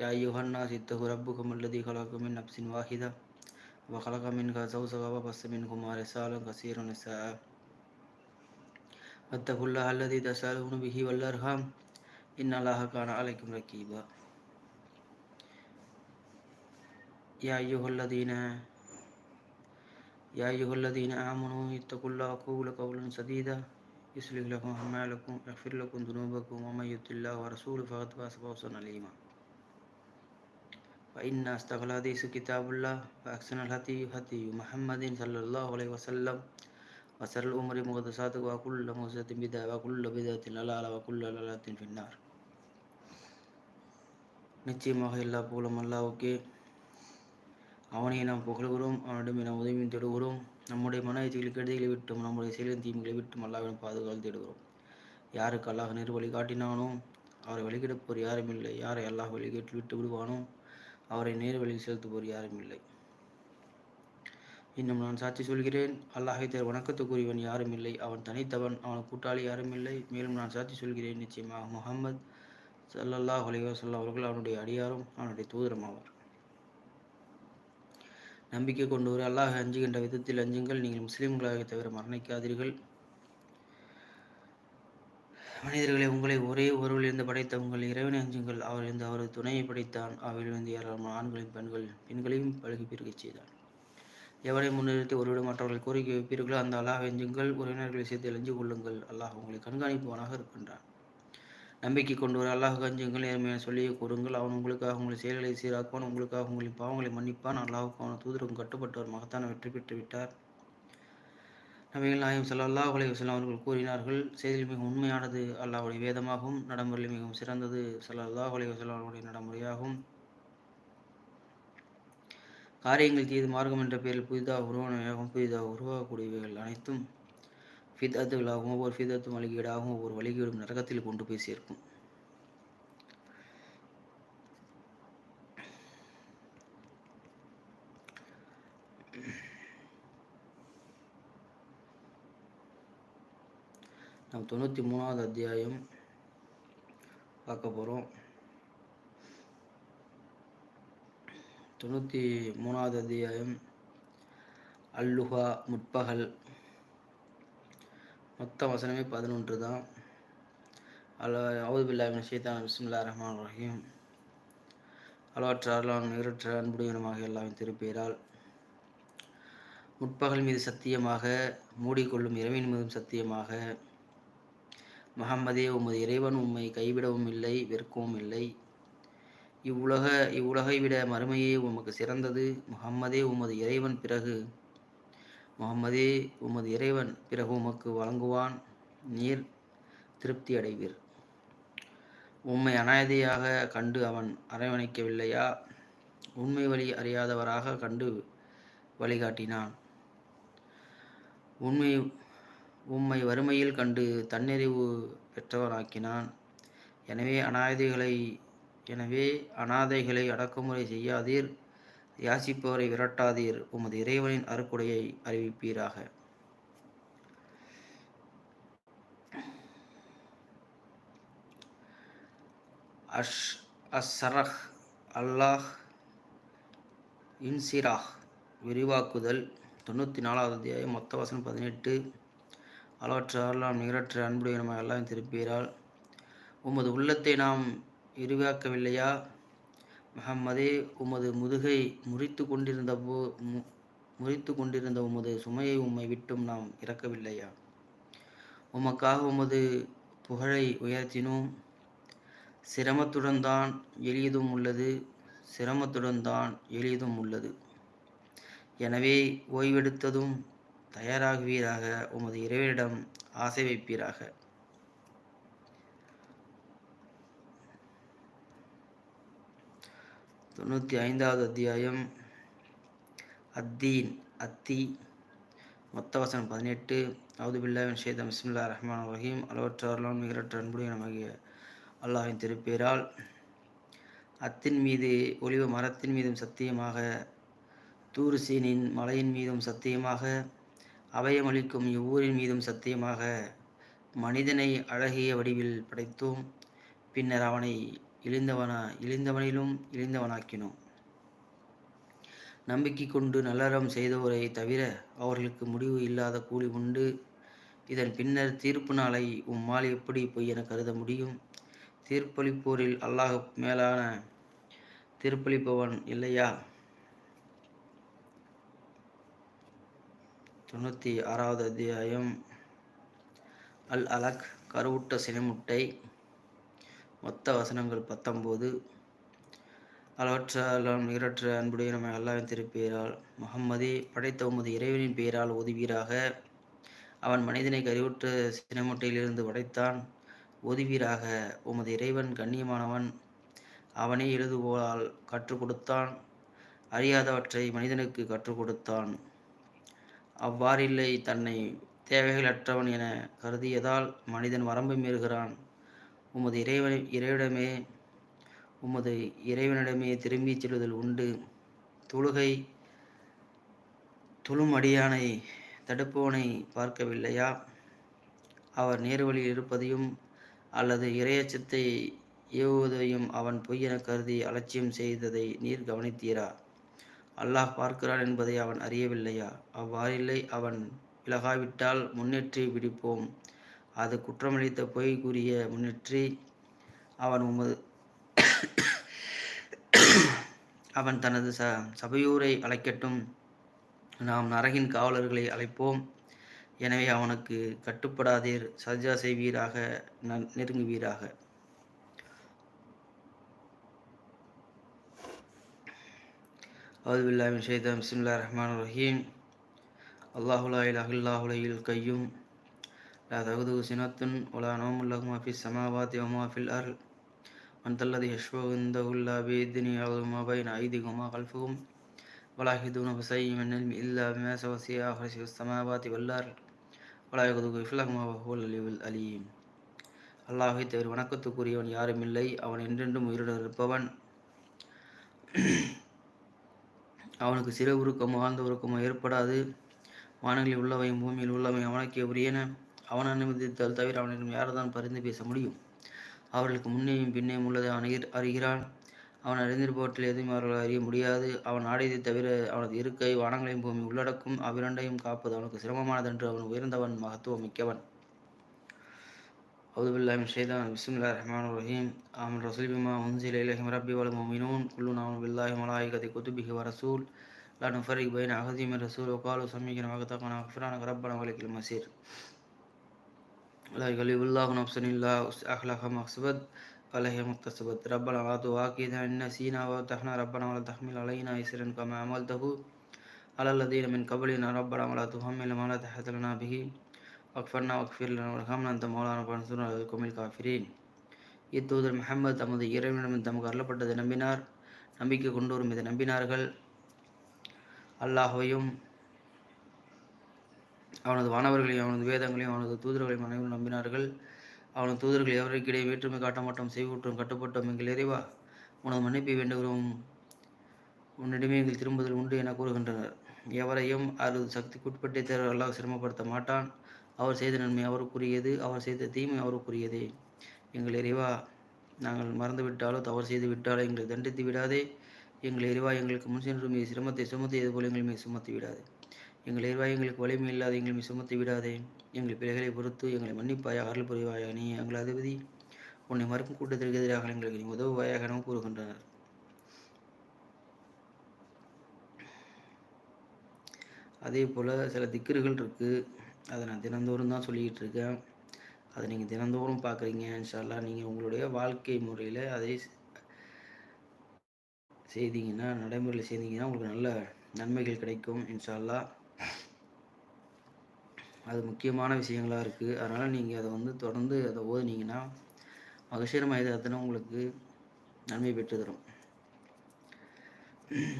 يا أيها الناس اتقوا ربكم الذي خلقكم من نفس واحدة وخلق منها زوجها وبث منهما رسالا كثيرا نساء واتقوا الله الذي تسألون به والأرحام إن الله كان عليكم رقيبا يا أيها الذين يا أيها الذين آمنوا اتقوا الله وقولوا قولا سديدا يصلح لكم أعمالكم يغفر لكم ذنوبكم ومن يطع الله ورسوله فقد فاز فوزا عليما فإن أصدق الحديث كتاب الله وأحسن الهدي هدي محمد صلى الله عليه وسلم وشر الأمور محدثاتها وكل محدثة بدعة وكل بدعة ضلالة وكل ضلالة في النار நிச்சயமாக எல்லா புகழும் அல்லாவுக்கே அவனை நாம் புகழ்கிறோம் அவனிடம் நாம் உதவியும் தேடுகிறோம் நம்முடைய மன எச்சைகளை கெடுதிகளை விட்டும் நம்முடைய செயலின் தீமைகளை விட்டும் அல்லாவிடம் பாதுகாத்து தேடுகிறோம் யாருக்கு அல்லாஹ் நேர் வழி காட்டினானோ அவரை வழிகெடுப்போர் யாரும் இல்லை யாரை அல்லாஹ் வழிகேட்டு விட்டு விடுவானோ அவரை நேர் வழியில் செலுத்துவோர் யாரும் இல்லை. இன்னும் நான் சாட்சி சொல்கிறேன். அல்லாஹை தர் வணக்கத்துக்குரியவன் யாரும் இல்லை. அவன் தனித்தவன் அவன் கூட்டாளி யாரும் இல்லை. மேலும் நான் சாட்சி சொல்கிறேன். நிச்சயமாக முகமது சல்லல்லாஹ் அலைவாசல்லா அவர்கள் அவனுடைய அடியாரும் அவனுடைய தூதரும் ஆவார். நம்பிக்கை ஒரு அல்லாஹ் அஞ்சுகின்ற விதத்தில் அஞ்சுங்கள். நீங்கள் முஸ்லீம்களாக தவிர மரணிக்காதீர்கள். மனிதர்களை உங்களை ஒரே ஒருவரிலிருந்து படைத்த உங்கள் இறைவனை அஞ்சுங்கள். அவரிருந்து அவரது துணையை படைத்தான். அவரிலிருந்து ஏராளமான ஆண்களின் பெண்கள் பெண்களையும் பழகி பெருகச் செய்தான் எவரை முன்னிறுத்தி ஒருவிட மற்றவர்கள் கோரிக்கை வைப்பீர்களோ அந்த அல்லாஹ் அஞ்சுங்கள். உறவினர்களை சேர்த்து அழிஞ்சு கொள்ளுங்கள். அல்லாஹ் உங்களை கண்காணிப்பவனாக இருக்கின்றான். நம்பிக்கை கொண்டு வர அல்லாஹ் கஞ்சுங்கள் நேர்மையான சொல்லியே கூறுங்கள். அவன் உங்களுக்காக உங்கள் செயல்களை சீராக்குவான். உங்களுக்காக உங்களின் பாவங்களை மன்னிப்பான். அல்லாஹுக்கு அவன் தூதரும் கட்டுப்பட்டவர் மகத்தான வெற்றி பெற்று விட்டார். நபிகள் நாயம் சல்லா அலி அவர்கள் கூறினார்கள் செய்தியில் மிக உண்மையானது அல்லாஹுடைய வேதமாகவும் நடைமுறையில் மிகவும் சிறந்தது சல்லா அலி வசலாம் அவர்களுடைய நடைமுறையாகும். காரியங்கள் தீது மார்க்கம் என்ற பெயரில் புதிதாக உருவானவையாகவும் புதிதாக உருவாகக்கூடியவைகள் அனைத்தும் ஃபிதத்துகளாகவும் ஒவ்வொரு ஃபிதத்தும் வழிகீடாகவும் ஒவ்வொரு வழிகீடும் நரகத்தில் கொண்டு போய் சேர்க்கும். நாம் தொண்ணூற்றி மூணாவது அத்தியாயம் பார்க்க போகிறோம் தொண்ணூற்றி மூணாவது அத்தியாயம் அல்லுஹா முற்பகல் மொத்த வசனமே பதினொன்று தான். அல்ல அவுதுபில்லாவின் பில்லாவின் பிஸ்மில்லா ரஹ்மான் ரஹீம். அளவற்ற அருளான் நிகரற்ற அன்புடையனமாக எல்லாமே திருப்பேரால் முற்பகல் மீது சத்தியமாக மூடிக்கொள்ளும் இரவின் மீதும் சத்தியமாக முகம்மதே உமது இறைவன் உம்மை கைவிடவும் இல்லை வெறுக்கவும் இல்லை. இவ்வுலக இவ்வுலகை விட மறுமையே உமக்கு சிறந்தது. முகம்மதே உமது இறைவன் பிறகு முகம்மதே உமது இறைவன் பிறகு உமக்கு வழங்குவான். நீர் திருப்தி அடைவீர். உம்மை அனாதையாக கண்டு அவன் அரவணைக்கவில்லையா? உண்மை வழி அறியாதவராக கண்டு வழிகாட்டினான். உண்மை உம்மை வறுமையில் கண்டு தன்னிறைவு பெற்றவனாக்கினான். எனவே அனாதைகளை எனவே அனாதைகளை அடக்குமுறை செய்யாதீர். யாசிப்பவரை விரட்டாதீர். உமது இறைவனின் அறுக்குடையை அறிவிப்பீராக. அஷ் அஸ்ஸரஹ் அல்லாஹ் இன்சிராஹ். விரிவாக்குதல் தொண்ணூற்றி நாலாவது அத்தியாயம் மொத்த வசனம் பதினெட்டு. அளவற்ற அருளாம் நிகரற்ற அன்புடைய நம்ம எல்லாம் திருப்பீரால். உமது உள்ளத்தை நாம் விரிவாக்கவில்லையா? முகம்மதே உமது முதுகை முறித்து கொண்டிருந்த போ முறித்து கொண்டிருந்த உமது சுமையை உம்மை விட்டும் நாம் இறக்கவில்லையா? உமக்காக உமது புகழை உயர்த்தினோம். சிரமத்துடன் தான் எளியதும் உள்ளது சிரமத்துடன் தான் எளியதும் உள்ளது. எனவே ஓய்வெடுத்ததும் தயாராகுவீராக உமது இறைவனிடம் ஆசை வைப்பீராக. தொண்ணூற்றி ஐந்தாவது அத்தியாயம். அத்தீன் அத்தி. மொத்த வசனம் பதினெட்டு. அவுது பில்லாவின் ஷேதம் பிஸ்மில்லா ரஹ்மான் ரஹீம். அளவற்றார்லாம் மிகரற்ற அன்புடைய நமகிய அல்லாவின் திருப்பேரால். அத்தின் மீது ஒளிவு மரத்தின் மீதும் சத்தியமாக தூருசீனின் மலையின் மீதும் சத்தியமாக அபயமளிக்கும் இவ்வூரின் மீதும் சத்தியமாக மனிதனை அழகிய வடிவில் படைத்தோம். பின்னர் அவனை இழிந்தவனா இழிந்தவனிலும் இழிந்தவனாக்கினோம். நம்பிக்கை கொண்டு நல்லறம் செய்தவரை தவிர அவர்களுக்கு முடிவு இல்லாத கூலி உண்டு. இதன் பின்னர் தீர்ப்பு நாளை உம்மால் எப்படி பொய் என கருத முடியும்? தீர்ப்பளிப்போரில் அல்லாஹ் மேலான தீர்ப்பளிப்பவன் இல்லையா? தொண்ணூற்றி ஆறாவது அத்தியாயம். அல் அலக் கருவுட்ட சினைமுட்டை. மொத்த வசனங்கள் பத்தொம்போது அளவற்றாலும் நிகரற்ற அன்புடைய நம்ம அல்லாவின் திருப்பெயரால் முகம்மதே படைத்த உமது இறைவனின் பெயரால் உதவீராக அவன் மனிதனை கருவுற்ற சினமுட்டையிலிருந்து படைத்தான். உதவீராக உமது இறைவன் கண்ணியமானவன். அவனே எழுதுகோளால் கற்றுக் கொடுத்தான். அறியாதவற்றை மனிதனுக்கு கற்றுக் கொடுத்தான். அவ்வாறில்லை தன்னை தேவைகளற்றவன் என கருதியதால் மனிதன் வரம்பு மீறுகிறான். உமது இறைவனை இறைவிடமே உமது இறைவனிடமே திரும்பிச் செல்லுதல் உண்டு. தொழுகை துளும் அடியானை தடுப்பவனை பார்க்கவில்லையா? அவர் நேர்வழியில் இருப்பதையும் அல்லது இரையச்சத்தை ஏவுவதையும் அவன் பொய்யென கருதி அலட்சியம் செய்ததை நீர் கவனித்தீரா? அல்லாஹ் பார்க்கிறான் என்பதை அவன் அறியவில்லையா? அவ்வாறில்லை. அவன் விலகாவிட்டால் முன்னேற்றி பிடிப்போம் அது குற்றமளித்த பொய் கூறிய முன்னேற்றி அவன் உமது அவன் தனது ச சபையூரை அழைக்கட்டும். நாம் நரகின் காவலர்களை அழைப்போம். எனவே அவனுக்கு கட்டுப்படாதீர். சஜா செய்வீராக நெருங்குவீராக. அவுதுபில்லாமின் ஷைதான் பிஸ்மில்லா ரஹ்மான் ரஹீம் அல்லாஹுலா இலஹுல்லாஹுலையில் கையும் லா தகுது சினத்துன் ஒலா நோமுல்லகுமா ஃபி சமாவாத்தி ஒமா ஃபில் அருள் من ذا الذي يشفع عنده إلا بإذنه يعلم ما بين أيديهم وما خلفهم ولا يحيطون بشيء من علم إلا بما وسع كرسيه السماوات والأرض ولا يغدو حفظهما وهو العلي العليم அல்லாஹை தவிர வணக்கத்துக்குரியவன் யாரும் இல்லை அவன் என்றென்றும் உயிருடன் இருப்பவன் அவனுக்கு சிறு உருக்கமோ ஆழ்ந்த உருக்கமோ ஏற்படாது. வானங்களில் உள்ளவையும் பூமியில் உள்ளவையும் அவனுக்கே உரியன. அவன் அனுமதித்தால் தவிர அவனிடம் யார்தான் பரிந்து பேச முடியும்? அவர்களுக்கு முன்னேயும் பின்னேயும் உள்ளதை அவன் அறிகிறான். அவன் அறிந்திருப்பவற்றில் எதுவும் அவர்கள் அறிய முடியாது. அவன் ஆடையதை தவிர அவனது இருக்கை வானங்களையும் பூமி உள்ளடக்கும். அவ்விரண்டையும் காப்பது அவனுக்கு சிரமமானதென்று அவன் உயர்ந்தவன் மகத்துவம் மிக்கவன் أعوذ بالله من الشيطان. بسم الله الرحمن الرحيم. آمن رسول بما أنزل إليهم ربي والمؤمنون. كلنا آمن بالله وملائكته كتبه ورسول لا نفرق بين أحد من رسول. وقالوا سمعنا وأطعنا غفرانك ربنا ولك المصير. لا يكلف الله نفسا إلا وسعها. ما كسبت عليه ما اكتسبت. ربنا لا تؤاخذنا إن نسينا وأطعنا. ربنا ولا تحمل علينا إسرا كما عملته على الذين من قبلنا. ربنا ولا تحملنا ما لا طاقة لنا به. واغفرنا واغفر لنا وارحمنا أنت مولانا فانصرنا على القوم الكافرين இத்தூதர் முகமது தமது இறைவனிடம் தமக்கு அருளப்பட்டதை நம்பினார் நம்பிக்கை கொண்டோரும் இதை நம்பினார்கள் அல்லாஹையும் அவனது வானவர்களையும் அவனது வேதங்களையும் அவனது தூதர்களையும் அனைவரும் நம்பினார்கள் அவனது தூதர்கள் எவருக்கிடையே வேற்றுமை காட்ட மாட்டோம் செய்வூட்டும் கட்டுப்பட்டோம் எங்கள் இறைவா உனது மன்னிப்பை வேண்டுகிறோம் உன்னிடமே எங்கள் திரும்புதல் உண்டு என கூறுகின்றனர் எவரையும் அது சக்திக்குட்பட்டே தேர்வு அல்லாஹ் சிரமப்படுத்த மாட்டான் அவர் செய்த நன்மை அவருக்குரியது அவர் செய்த தீமை அவருக்குரியதே. எங்கள் இறைவா நாங்கள் மறந்துவிட்டாலோ தவறு செய்து விட்டாலோ எங்களை தண்டித்து விடாதே. எங்கள் இறைவா எங்களுக்கு முன் சென்று மீது சிரமத்தை சுமத்தியது போல் எங்கள் மீது சுமத்தி விடாதே. எங்கள் இறைவா எங்களுக்கு வலிமை இல்லாத எங்கள் மீது சுமத்தி விடாதே. எங்கள் பிள்ளைகளை பொறுத்து எங்களை மன்னிப்பாயாக அருள் புரிவாயாக நீ எங்கள் அதிபதி. உன்னை மறுக்கும் கூட்டத்திற்கு எதிராக எங்களுக்கு நீ உதவுவாயாக என கூறுகின்றனர். அதே போல் சில திக்கர்கள் இருக்குது அதை நான் தினந்தோறும் தான் சொல்லிக்கிட்டு இருக்கேன் அதை நீங்கள் தினந்தோறும் பார்க்குறீங்க. இன்ஷால்லா நீங்கள் உங்களுடைய வாழ்க்கை முறையில் அதை செய்தீங்கன்னா நடைமுறையில் செய்தீங்கன்னா உங்களுக்கு நல்ல நன்மைகள் கிடைக்கும் இன்ஷால்லா அது முக்கியமான விஷயங்களாக இருக்குது அதனால் நீங்கள் அதை வந்து தொடர்ந்து அதை ஓதுனீங்கன்னா மகசீர மைதானத்தின உங்களுக்கு நன்மை பெற்று தரும்.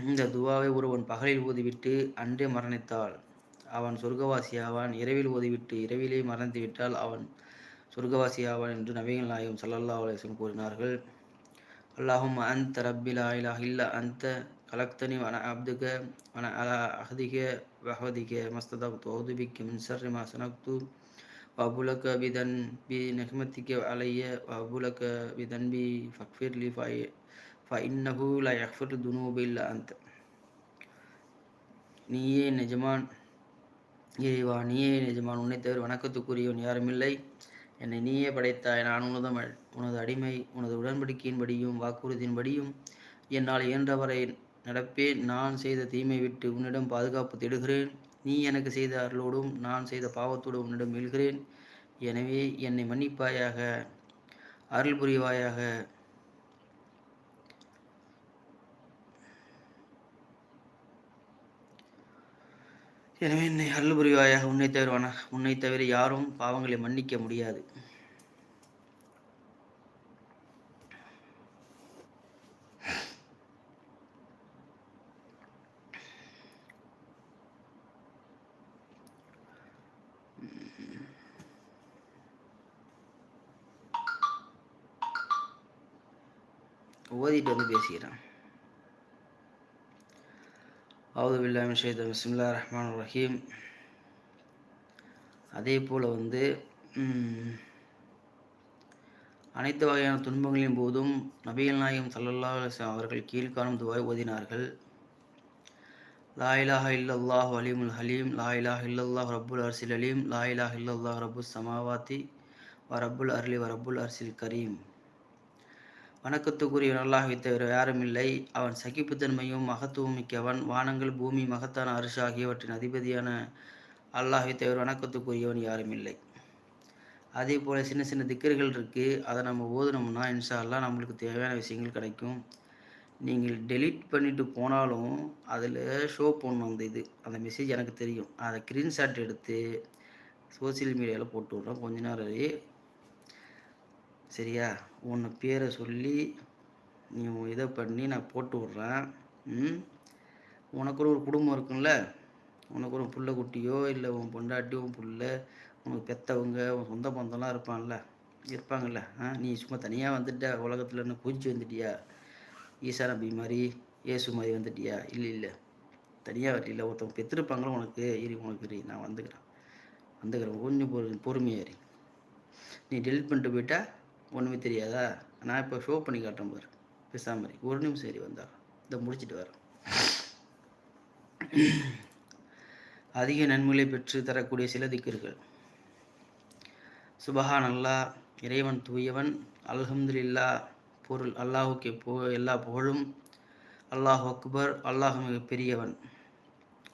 இந்த துவாவை ஒருவன் பகலில் ஊதிவிட்டு அன்றே மரணித்தால் அவன் சொர்க்கவாசி ஆவான் இரவில் ஓதிவிட்டு இரவிலே மறந்துவிட்டால் அவன் சொர்க்கவாசி ஆவான் என்று நவீன நாயகம் சல்லல்லா அலிஸ்லம் கூறினார்கள். அல்லாஹும் அந்த ரப்பில் ஆயிலா இல்லா அந்த கலக்தனி வன அப்துக வன அலா அஹதிக வஹதிக மஸ்ததா தோதுபிக்கு மின்சர்ரி மாசனக்து வபுலக பிதன் பி நெஹ்மத்திக்க அலைய வபுலக விதன் பி ஃபக்ஃபிர் லி ஃபை ஃபைன்னஹூ லை யஃபிர் துனூபில் அந்த நீயே நிஜமான் இறைவா நீயே நிஜமான் உன்னை தவிர வணக்கத்துக்குரியவன் யாருமில்லை. என்னை நீயே படைத்தாய் நான் உனது உனது அடிமை உனது உடன்படிக்கையின்படியும் வாக்குறுதியின்படியும் என்னால் இயன்றவரை நடப்பேன். நான் செய்த தீமை விட்டு உன்னிடம் பாதுகாப்பு தேடுகிறேன். நீ எனக்கு செய்த அருளோடும் நான் செய்த பாவத்தோடும் உன்னிடம் மீள்கிறேன் எனவே என்னை மன்னிப்பாயாக அருள் புரிவாயாக. எனவே என்னை அருள் புரிவாயாக உன்னை தவிர உன்னை தவிர யாரும் பாவங்களை மன்னிக்க முடியாது. ஓதிட்டு வந்து பேசிக்கிறேன். அவது பில்லாமி ஷேத் பிஸ்மில்லா ரஹ்மான் ரஹீம். அதே போல் வந்து அனைத்து வகையான துன்பங்களின் போதும் நபிகள் நாயகம் சல்லல்லா அவர்கள் கீழ்காணும் துவாய் ஓதினார்கள். லாயிலாக இல்லல்லாஹ் அலீமுல் ஹலீம். லா இல்லல்லாஹ் ரப்புல் அர்சில் அலீம். லாயிலாக இல்லல்லாஹ் ரபுல் சமாவாத்தி. வ ரப்புல் அர்லி வ அர்சில் கரீம். வணக்கத்துக்குரிய அல்லாஹை தவிர யாரும் இல்லை. அவன் சகிப்புத்தன்மையும் மகத்துவம் மிக்கவன். வானங்கள் பூமி மகத்தான அரிசு ஆகியவற்றின் அதிபதியான அல்லாஹை தவிர வணக்கத்துக்குரியவன் யாரும் இல்லை. அதே போல் சின்ன சின்ன திக்கர்கள் இருக்குது அதை நம்ம ஓதுனோம்னா இன்ஷா நம்மளுக்கு தேவையான விஷயங்கள் கிடைக்கும். நீங்கள் டெலீட் பண்ணிட்டு போனாலும் அதில் ஷோ பண்ணணும் அந்த இது. அந்த மெசேஜ் எனக்கு தெரியும். அதை ஸ்க்ரீன்ஷாட் எடுத்து சோசியல் மீடியாவில் போட்டு விட்றோம் கொஞ்ச நேரம் சரியா? உன்னை பேரை சொல்லி நீ இதை பண்ணி நான் போட்டு விட்றேன். ம்? உனக்கு ஒரு குடும்பம் இருக்கும்ல? உனக்கு ஒரு புள்ள குட்டியோ இல்லை உன் பொண்டாட்டியோ உன் புள்ள உனக்கு பெற்றவங்க உன் சொந்த பந்தம்லாம் இருப்பான்ல? இருப்பாங்கல்ல? ஆ நீ சும்மா தனியாக வந்துட்ட உலகத்தில் என்ன குதிச்சு வந்துட்டியா? ஈசா நம்பி மாதிரி ஏசு மாதிரி வந்துட்டியா? இல்லை இல்லை. தனியாக வரல ஒருத்தவங்க பெற்றிருப்பாங்களோ உனக்கு? இரு உனக்கு இரு நான் வந்துக்கிறேன். வந்துக்கிறேன். கொஞ்சம் பொறு பொறுமையாரி நீ டெலிட் பண்ணிட்டு போயிட்டா ஒன்றுமே தெரியாதா? நான் இப்போ ஷோ பண்ணி காட்டுறேன் பாரு. பேசாமல் ஒரு நிமிஷம் சரி வந்தார் இதை முடிச்சுட்டு வரேன். அதிக நன்மைகளை பெற்று தரக்கூடிய சில திக்கர்கள் சுபஹான் அல்லா இறைவன் தூயவன் அல்ஹம்துலில்லா பொருள் அல்லாஹுக்கு போ எல்லா புகழும். அல்லாஹ் அக்பர் அல்லாஹ் மிக பெரியவன்.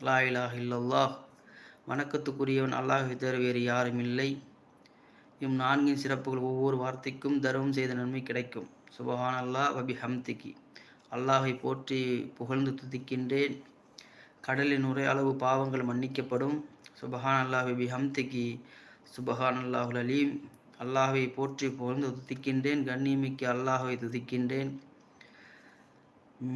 லா இலாஹ் இல்லல்லாஹ். வணக்கத்துக்குரியவன் அல்லாஹ் தவிர வேறு யாரும் இல்லை. இம் நான்கின் சிறப்புகள் ஒவ்வொரு வார்த்தைக்கும் தர்மம் செய்த நன்மை கிடைக்கும். சுபஹான் அல்லாஹ் வபி ஹம்திகி அல்லாஹை போற்றி புகழ்ந்து துதிக்கின்றேன். கடலின் உரை அளவு பாவங்கள் மன்னிக்கப்படும். சுபஹான் அல்லாஹ் வபி ஹம்திகி சுபஹான் அல்லாஹுல் அலீம். அல்லாஹை போற்றி புகழ்ந்து துதிக்கின்றேன். கண்ணியமிக்கு அல்லாஹை துதிக்கின்றேன்.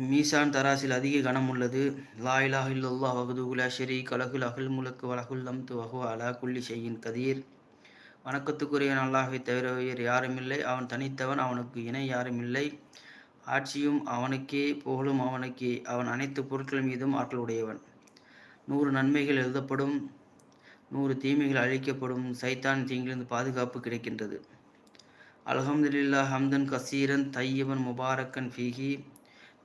மீசான் தராசில் அதிக கனம் உள்ளது. லாயிலாஹ் இல்லல்லாஹ் வகுதுகுலா ஷெரீக் அலகுல் அகுல் முலக்கு வலகுல் லம்து வகு அலா குல்லி ஷெய்யின் கதீர். வணக்கத்துக்குரிய அல்லாஹை தவிர வேறு யாருமில்லை அவன் தனித்தவன் அவனுக்கு இணை யாருமில்லை ஆட்சியும் அவனுக்கே புகழும் அவனுக்கே. அவன் அனைத்து பொருட்கள் மீதும் ஆற்றலுடையவன். நூறு நன்மைகள் எழுதப்படும் நூறு தீமைகள் அழிக்கப்படும் சைத்தான் தீங்கிலிருந்து பாதுகாப்பு கிடைக்கின்றது. அலஹம்துல்லா ஹம்தன் கசீரன் தையவன் முபாரக்கன் ஃபீஹி.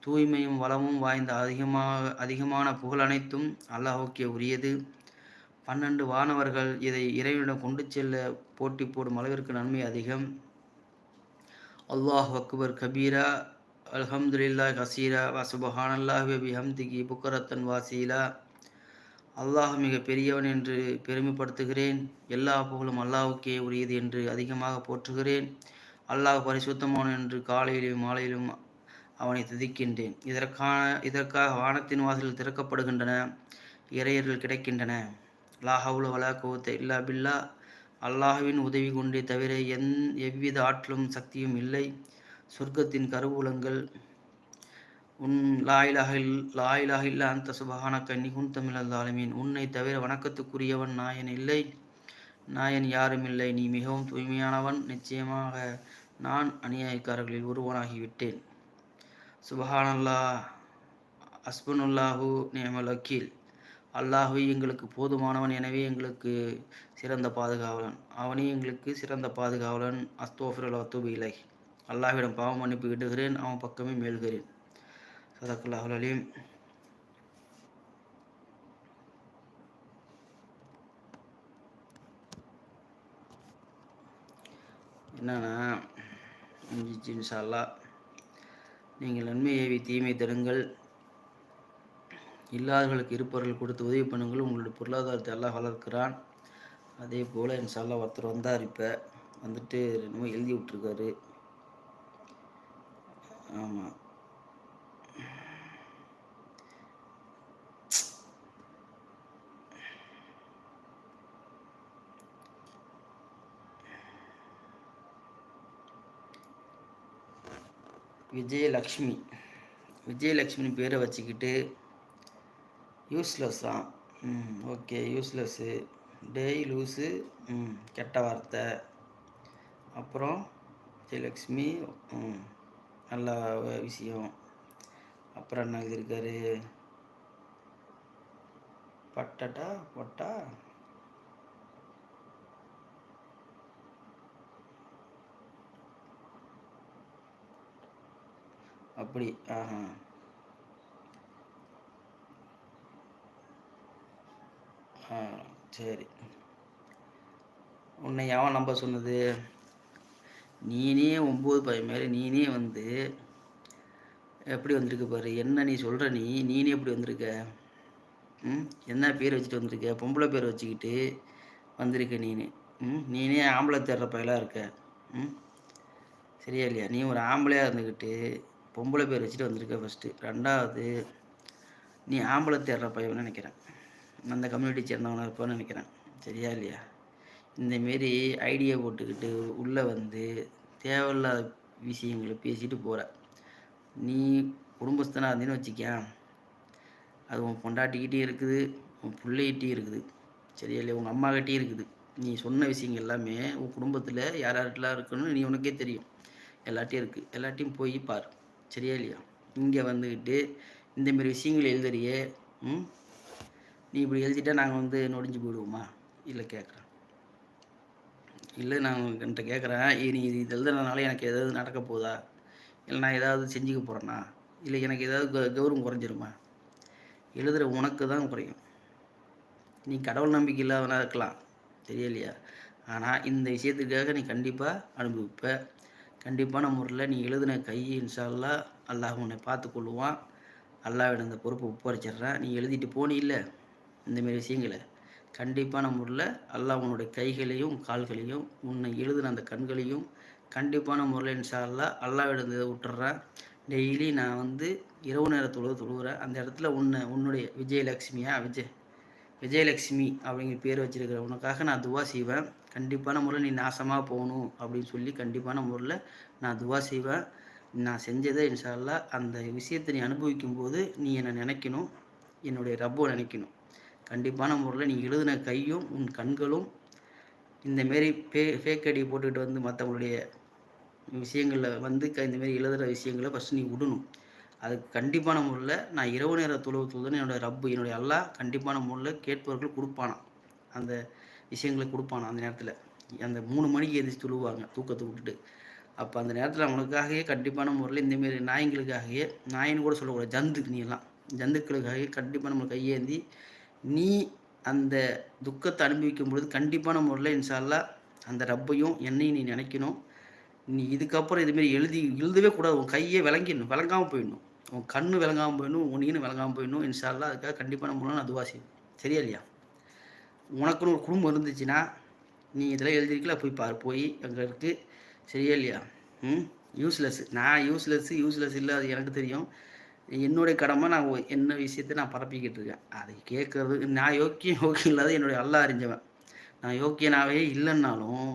தூய்மையும் வளமும் வாய்ந்த அதிகமாக அதிகமான புகழ் அனைத்தும் அல்லாஹோக்கிய உரியது. பன்னெண்டு வானவர்கள் இதை இறைவனிடம் கொண்டு செல்ல போட்டி போடும் அளவிற்கு நன்மை அதிகம். அல்லாஹ் அக்பர் கபீரா அல்ஹம்துலில்லா ஹசீரா வசுபஹானல்லாஹ் ஹம்திகி புக்கரத்தன் வாசீலா. அல்லாஹ் மிக பெரியவன் என்று பெருமைப்படுத்துகிறேன். எல்லா புகழும் அல்லாஹுக்கே உரியது என்று அதிகமாக போற்றுகிறேன். அல்லாஹ் பரிசுத்தமான என்று காலையிலும் மாலையிலும் அவனை துதிக்கின்றேன். இதற்கான இதற்காக வானத்தின் வாசலில் திறக்கப்படுகின்றன இறையர்கள் கிடைக்கின்றன. லாஹவுல வலா கோவத்தை இல்லா பில்லா. அல்லாஹுவின் உதவி கொண்டே தவிர எந் எவ்வித ஆற்றலும் சக்தியும் இல்லை. சொர்க்கத்தின் கருவூலங்கள். உன் லாயிலாக லாயிலாக இல்லா அந்த சுபகான கன்னி குன் தமிழ் ஆலமீன். உன்னை தவிர வணக்கத்துக்குரியவன் நாயன் இல்லை. நாயன் யாரும் இல்லை. நீ மிகவும் தூய்மையானவன். நிச்சயமாக நான் அநியாயக்காரர்களில் ஒருவனாகிவிட்டேன். சுபஹானல்லா அஸ்பனுல்லாஹூ நேமல் அக்கீல் அல்லாஹுவே எங்களுக்கு போதுமானவன். எனவே எங்களுக்கு சிறந்த பாதுகாவலன். அவனே எங்களுக்கு சிறந்த பாதுகாவலன். அஸ்தோஃபிரல் அத்துபு இலை அல்லாஹ்விடம் பாவம் மன்னிப்பு விடுகிறேன் அவன் பக்கமே மேல்கிறேன். சதக்குல்லாஹுல் அலீம். என்னன்னா இன்ஷால்லா நீங்கள் நன்மை ஏவி தீமை தருங்கள். இல்லாதவர்களுக்கு இருப்பவர்கள் கொடுத்து உதவி பண்ணுங்கள். உங்களுடைய பொருளாதாரத்தை எல்லாம் வளர்க்குறான். அதே போல் இன்ஷால்லா ஒருத்தர் வந்தார் இப்போ. வந்துட்டு என்னமோ எழுதி விட்ருக்காரு ஆமாம் விஜயலக்ஷ்மி. விஜயலக்ஷ்மி பேரை வச்சுக்கிட்டு யூஸ்லெஸ் தான் ம் ஓகே யூஸ்லெஸ்ஸு டேய் லூஸு ம் கெட்ட வார்த்தை. அப்புறம் விஜயலக்ஷ்மி ம் நல்ல விஷயம். அப்புறம் என்ன எழுதியிருக்காரு? பட்டட்டா பொட்டா? அப்படி ஆஹா. சரி. உன்னை எவன் நம்ப சொன்னது? நீனே ஒம்பது பையன் மேலே நீனே வந்து எப்படி வந்திருக்க பாரு? என்ன நீ சொல்கிற நீ? நீனே எப்படி வந்திருக்க? ம்? என்ன பேர் வச்சுட்டு வந்திருக்க? பொம்பளை பேர் வச்சுக்கிட்டு வந்திருக்க நீனே. ம்? நீனே ஆம்பளை தேடுற பையலாக இருக்க. ம்? சரியா இல்லையா? நீ ஒரு ஆம்பளையாக இருந்துக்கிட்டு பொம்பளை பேர் வச்சுட்டு வந்திருக்க ஃபஸ்ட்டு ரெண்டாவது நீ ஆம்பளை தேடுற பையன் நினைக்கிறேன். அந்த கம்யூனிட்டி சேர்ந்தவனாக இருப்பான்னு நினைக்கிறேன். சரியா இல்லையா? இந்தமாரி ஐடியா போட்டுக்கிட்டு உள்ளே வந்து தேவையில்லாத விஷயங்களை பேசிட்டு போகிற நீ குடும்பஸ்தனாக இருந்தேன்னு வச்சுக்கேன் அது உன் பொண்டாட்டிக்கிட்டேயும் இருக்குது உன் பிள்ளைகிட்டேயும் இருக்குது. சரியா இல்லையா? உங்கள் அம்மாக்கிட்டேயும் இருக்குது. நீ சொன்ன விஷயங்கள் எல்லாமே உன் குடும்பத்தில் யார் யார்கிட்டலாம் இருக்குன்னு நீ உனக்கே தெரியும். எல்லாட்டையும் இருக்குது எல்லாட்டையும் போய் பார். சரியா இல்லையா? இங்கே வந்துக்கிட்டு இந்தமாரி விஷயங்கள் எழுதுறியே ம்? நீ இப்படி எழுதிட்டா நாங்கள் வந்து நொடிஞ்சு போயிடுவோமா? இல்லை கேட்குறேன் இல்லை நான் உங்ககிட்ட கேட்குறேன் நீ இது எழுதுறதுனால எனக்கு ஏதாவது நடக்க போதா? இல்லை நான் ஏதாவது செஞ்சுக்க போகிறேன்னா இல்லை எனக்கு ஏதாவது க கௌரவம் குறைஞ்சிருமா? எழுதுகிற உனக்கு தான் குறையும். நீ கடவுள் நம்பிக்கை இல்லாதவனாக இருக்கலாம். தெரியலையா? ஆனால் இந்த விஷயத்துக்காக நீ கண்டிப்பாக அனுபவிப்ப. கண்டிப்பான முறையில் நீ எழுதின கை இன்ஷால்லா அல்லாஹ் உன்னை பார்த்து கொள்ளுவான் அல்லாவிட இந்த பொறுப்பை ஒப்படைச்சிட்றேன். நீ எழுதிட்டு போனி இல்லை. இந்தமாரி விஷயங்களை. கண்டிப்பான முறையில் அல்லாஹ் உன்னுடைய கைகளையும் கால்களையும் உன்னை எழுதின அந்த கண்களையும் கண்டிப்பான முறையில் இன்ஷா அல்லா அல்லாவிடம் இதை விட்டுறேன். டெய்லி நான் வந்து இரவு நேர தொழுது தொழுகிறேன் அந்த இடத்துல உன்னை உன்னுடைய விஜயலக்ஷ்மியா விஜய் விஜயலக்ஷ்மி அப்படிங்கிற பேர் வச்சிருக்கிற உனக்காக நான் துவா செய்வேன். கண்டிப்பான முறையில் நீ நாசமாக போகணும் அப்படின்னு சொல்லி கண்டிப்பான முறையில் நான் துவா செய்வேன். நான் செஞ்சதை இன்ஷால்லா அந்த விஷயத்தை நீ அனுபவிக்கும் போது நீ என்னை நினைக்கணும். என்னுடைய ரப்போ நினைக்கணும். கண்டிப்பான முறையில் நீ எழுதின கையும் உன் கண்களும் இந்தமாரி பே ஃபேக் அடி போட்டுக்கிட்டு வந்து மற்றவங்களுடைய விஷயங்களில் வந்து க இந்தமாரி எழுதுகிற விஷயங்களை ஃபஸ்ட்டு நீ விடணும் அதுக்கு கண்டிப்பான முறையில் நான் இரவு நேர தொழுவு தொழுதுன்னு என்னோடய ரப்பு என்னுடைய அல்லா கண்டிப்பான முறையில் கேட்பவர்கள் கொடுப்பானா அந்த விஷயங்களை கொடுப்பானா அந்த நேரத்தில். அந்த மூணு மணிக்கு எதிர்த்து தொழுவாங்க தூக்கத்தை விட்டுட்டு. அப்போ அந்த நேரத்தில் அவனுக்காகவே கண்டிப்பான முறையில் இந்தமாரி நாய்களுக்காகவே நாயின்னு கூட சொல்லக்கூடாது ஜந்துக்கு நீ எல்லாம். ஜந்துக்களுக்காகவே கண்டிப்பாக நம்ம கையேந்தி நீ அந்த துக்கத்தை அனுபவிக்கும் பொழுது கண்டிப்பான முறையில் இன்ஷால்லா அந்த ரப்பையும் என்னையும் நீ நினைக்கணும். நீ இதுக்கப்புறம் இதுமாரி எழுதி எழுதவே கூடாது. உன் கையே விளங்கிடணும். விளங்காமல் போயிடணும். உன் கண்ணு விளங்காமல் போயிடணும். உன் விளங்காமல் போயிடணும். இன்ஷால்லா அதுக்காக கண்டிப்பான முறையில் நான் துவா சரியா இல்லையா? உனக்குன்னு ஒரு குடும்பம் இருந்துச்சுன்னா நீ இதெல்லாம் எழுதிருக்கல போய் பார். போய் அங்கே இருக்குது சரியா இல்லையா? ம்? யூஸ்லெஸ் நான் யூஸ்லெஸ்ஸு யூஸ்லெஸ் இல்லை அது எனக்கு தெரியும். என்னுடைய கடமை நான் என்ன விஷயத்தை நான் பரப்பிக்கிட்டு இருக்கேன். அதை கேட்கறது நான் யோக்கியம் யோக்கியம் இல்லாத என்னுடைய அல்லா அறிஞ்சவன். நான் யோக்கியனாகவே இல்லைன்னாலும்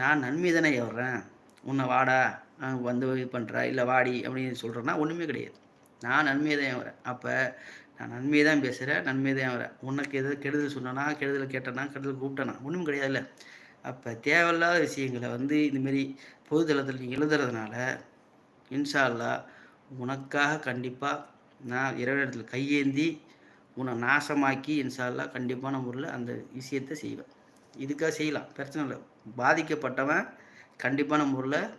நான் நன்மை தானே ஏறுறேன் உன்னை வாடா வந்து இது பண்ணுறா இல்லை வாடி அப்படின்னு சொல்கிறேன்னா ஒன்றுமே கிடையாது. நான் நன்மையை தான் வரேன் அப்போ நான் நன்மையை தான் பேசுகிறேன் நன்மையை தான் வரேன் உனக்கு எது கெடுதல் சொன்னனா கெடுதல் கேட்டேன்னா கெடுதல் கூப்பிட்டேனா ஒன்றும் கிடையாதுல்ல. அப்போ தேவையில்லாத விஷயங்களை வந்து இதுமாரி பொதுதளத்தில் நீங்கள் எழுதுறதுனால இன்ஷா அல்லாஹ் உனக்காக கண்டிப்பாக நான் இறைவனிடத்தில் கையேந்தி உன்னை நாசமாக்கி இன்ஷா கண்டிப்பான முறையில் அந்த விஷயத்தை செய்வேன். இதுக்காக செய்யலாம். பிரச்சனை இல்லை. பாதிக்கப்பட்டவன் கண்டிப்பான முறையில்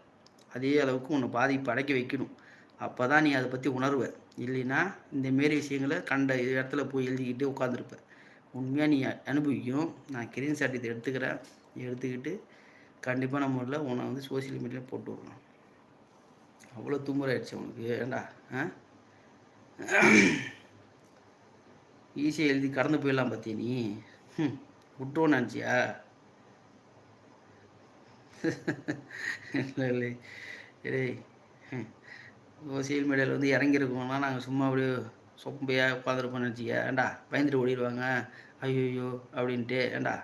அதே அளவுக்கு உன்னை பாதிப்பு அடக்கி வைக்கணும். அப்போ தான் நீ அதை பற்றி உணர்வ. இல்லைன்னா இந்தமாரி விஷயங்களை கண்ட இடத்துல போய் எழுதிக்கிட்டு உட்காந்துருப்ப உண்மையாக நீ அனுபவிக்கும் நான் கிரீன் சர்டிஃபிகேட் இதை எடுத்துக்கிறேன். எடுத்துக்கிட்டு கண்டிப்பான முறையில் உன்னை வந்து சோசியல் மீடியாவில் போட்டு விடலாம் அவ்வளோ தும்புறாயிடுச்சு உனக்கு. ஏண்டா? ஆ? ஈஸியாக எழுதி கடந்து போயிடலாம் பார்த்தியா நீ? ம் விட்டுவோன்னு நினச்சியா? இல்லை இல்லை. டேய் சோசியல் மீடியாவில் வந்து இறங்கியிருக்கோம்னா நாங்கள் சும்மா அப்படியே சொப்பையாக உட்காந்துருப்போம்னு நினச்சிக்க ஏண்டா பயந்துட்டு ஓடிடுவாங்க? ஐயோயோ அப்படின்ட்டு. ஏண்டா?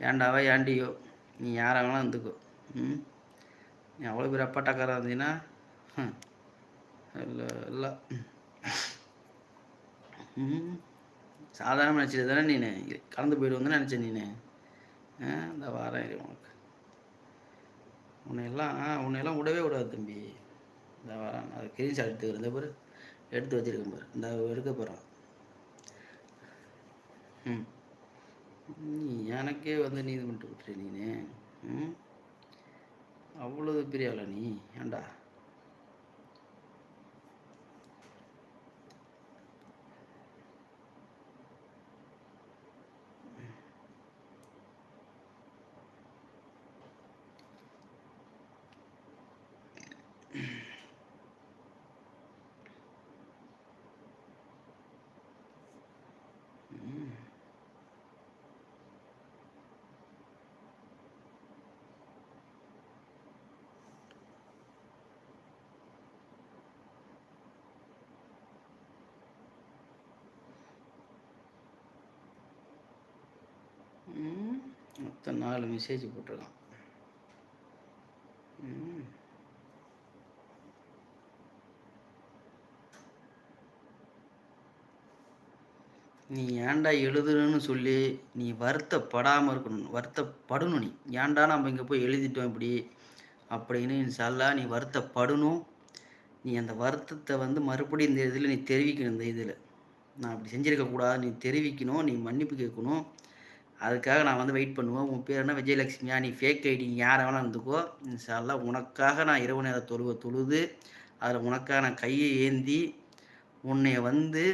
ஏண்டாவா ஏண்டியோ? நீ யாராக வேணாலும் இருந்துக்கோ. ம்? நீ அவ்வளோ பேர் அப்பாட்டாக்காராக இருந்தீங்கன்னா Hmm. இல்லை இல்லை. Hmm. சாதாரண நினச்சது தானே நீ கலந்து போயிடுவோம் நினச்சேன் நீ இந்த வாரம் இரு உனக்கு. உன்னையெல்லாம் உன்னையெல்லாம் விடவே விடாது தம்பி. இந்த வாரம் அது கிரீன்ஷாட் எடுத்துக்கிறேன் இந்த பாரு. எடுத்து வச்சிருக்கேன் பாரு. இந்த எடுக்க போகிறோம் ம் hmm. நீ எனக்கே வந்து நீ இது பண்ணிட்டு விட்டுரு நீனு. ம் அவ்வளோ பெரிய ஆளா நீ? ஏண்டா மொத்தம் நாலு மெசேஜ் போட்டிருக்கான். நீ ஏன்டா எழுதுறன்னு சொல்லி நீ வருத்தப்படாமல் இருக்கணும். வருத்தப்படணும் நீ. ஏன்டா நம்ம இங்கே போய் எழுதிட்டோம் இப்படி? அப்படின்னு இன்ஷால்லா நீ வருத்தப்படணும். நீ அந்த வருத்தத்தை வந்து மறுபடியும் இந்த இதில் நீ தெரிவிக்கணும் இந்த இதில். நான் அப்படி செஞ்சுருக்கக்கூடாது. நீ தெரிவிக்கணும் நீ மன்னிப்பு கேட்கணும். அதுக்காக நான் வந்து வெயிட் பண்ணுவேன். உன் பேர் என்ன? விஜயலட்சுமியா? நீ ஃபேக் ஐடி யாரை வேணால் இருந்துக்கோ இன்ஷால்லாம் உனக்காக நான் இரவு நேரம் தொழுவ தொழுது அதில் உனக்காக நான் கையை ஏந்தி உன்னை வந்து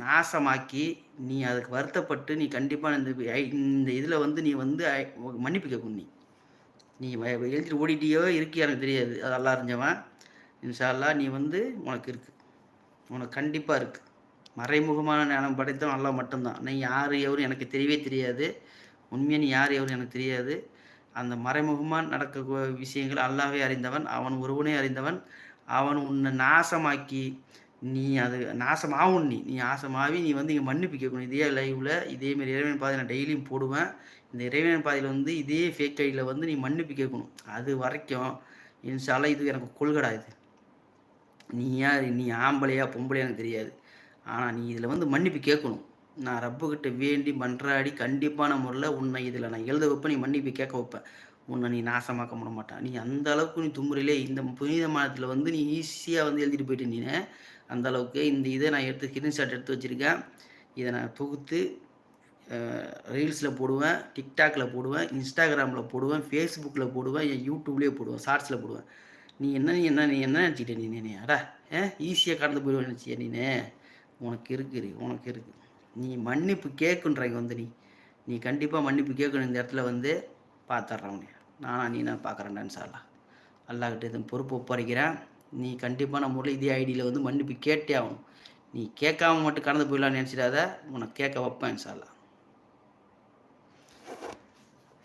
நாசமாக்கி நீ அதுக்கு வருத்தப்பட்டு நீ கண்டிப்பாக இந்த இந்த இதில் வந்து நீ வந்து மன்னிப்பு கேட்கணும் நீ. நீ எழுதிட்டு ஓடிட்டியோ இருக்கியா எனக்கு தெரியாது. அது நல்லா அறிஞ்சவன். இன்ஷால்லா நீ வந்து உனக்கு இருக்குது உனக்கு கண்டிப்பாக இருக்குது மறைமுகமான ஞானம் படைத்தவன் நல்லா மட்டும்தான். நீ யார் எவரும் எனக்கு தெரியவே தெரியாது. உண்மையான நீ யார் எவரும் எனக்கு தெரியாது. அந்த மறைமுகமாக நடக்க விஷயங்கள் அல்லாவே அறிந்தவன் அவன் ஒருவனே அறிந்தவன். அவன் உன்னை நாசமாக்கி நீ அது நாசமாகும் நீ நீ நாசமாகி நீ வந்து இங்கே மன்னிப்பு கேட்கணும். இதே லைவில் இதேமாரி இறைவன் பாதை நான் டெய்லியும் போடுவேன். இந்த இறைவன் பாதையில் வந்து இதே ஃபேக் ஐடியில் வந்து நீ மன்னிப்பு கேட்கணும். அது வரைக்கும் இன்ஷால்லாம் இது எனக்கு கொள்கடா இது. நீ யார்? நீ ஆம்பளையா பொம்பளையா எனக்கு தெரியாது. ஆனால் நீ இதில் வந்து மன்னிப்பு கேட்கணும். நான் ரப்புக்கிட்ட வேண்டி மன்றாடி கண்டிப்பான முறையில் உன்னை இதில் நான் எழுத வைப்பேன் நீ மன்னிப்பு கேட்க வைப்பேன். உன்னை நீ நாசமாக்க முட மாட்டான். நீ அந்த அளவுக்கு நீ தும்புறிலே இந்த புனித மாதத்தில் வந்து நீ ஈஸியாக வந்து எழுதிட்டு போயிட்டு நீ அந்த அளவுக்கு இந்த இதை நான் எடுத்து ஸ்க்ரீன்ஷாட் எடுத்து வச்சுருக்கேன். இதை நான் தொகுத்து ரீல்ஸில் போடுவேன் டிக்டாக்கில் போடுவேன் இன்ஸ்டாகிராமில் போடுவேன் ஃபேஸ்புக்கில் போடுவேன் என் யூடியூப்லேயே போடுவேன் ஷார்ட்ஸில் போடுவேன். நீ என்ன நீ என்ன நீ என்ன நினச்சிக்கிட்ட நீ நீ? அடா ஏன் ஈஸியாக கடந்து போயிடுவேன் நினச்சியா நீ உனக்கு இருக்குது உனக்கு இருக்குது நீ மன்னிப்பு கேட்குன்றாங்க வந்து நீ நீ கண்டிப்பாக மன்னிப்பு கேட்கணும் இந்த இடத்துல வந்து பார்த்துட்றேன் உன்னை நானா நீ நான் பார்க்குறேன்டான்னு சார்லா அல்லாக்கிட்ட இதன் பொறுப்பு ஒப்படைக்கிறேன். நீ கண்டிப்பாக நம்ம ஊரில் இதே ஐடியில் வந்து மன்னிப்பு கேட்டே ஆகணும். நீ கேட்காம மட்டும் கடந்து போயிடலாம்னு நினச்சிடாத உனக்கு கேட்க வைப்பேன் இன்ஷால்லா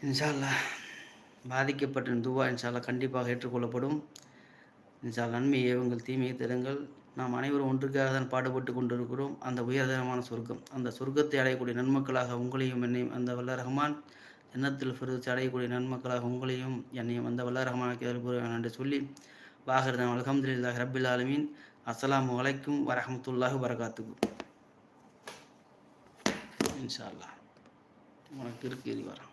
இன்ஷால்லா பாதிக்கப்பட்ட துவா இன்ஷால்லா கண்டிப்பாக ஏற்றுக்கொள்ளப்படும். இன்ஷால்லா நன்மையை உங்கள் தீமையை தருங்கள். நாம் அனைவரும் ஒன்றுக்காக தான் பாடுபட்டு கொண்டிருக்கிறோம். அந்த உயர்தரமான சொர்க்கம். அந்த சொர்க்கத்தை அடையக்கூடிய நன்மக்களாக உங்களையும் என்னையும் அந்த வல்ல ரஹ்மான் எண்ணத்தில் பெருச்சு அடையக்கூடிய நன்மக்களாக உங்களையும் என்னையும் அந்த வல்ல ரஹ்மான் என்று சொல்லி வாகர்தான் அலமதுல்லாஹ் ரபில் ஆலமீன். அஸ்ஸலாமு வலைக்கும் வரஹமத்துல்லாஹி வரகாத்துக்கு இன்ஷா அல்லாஹ். உனக்கு இருக்கு இது வரேன்.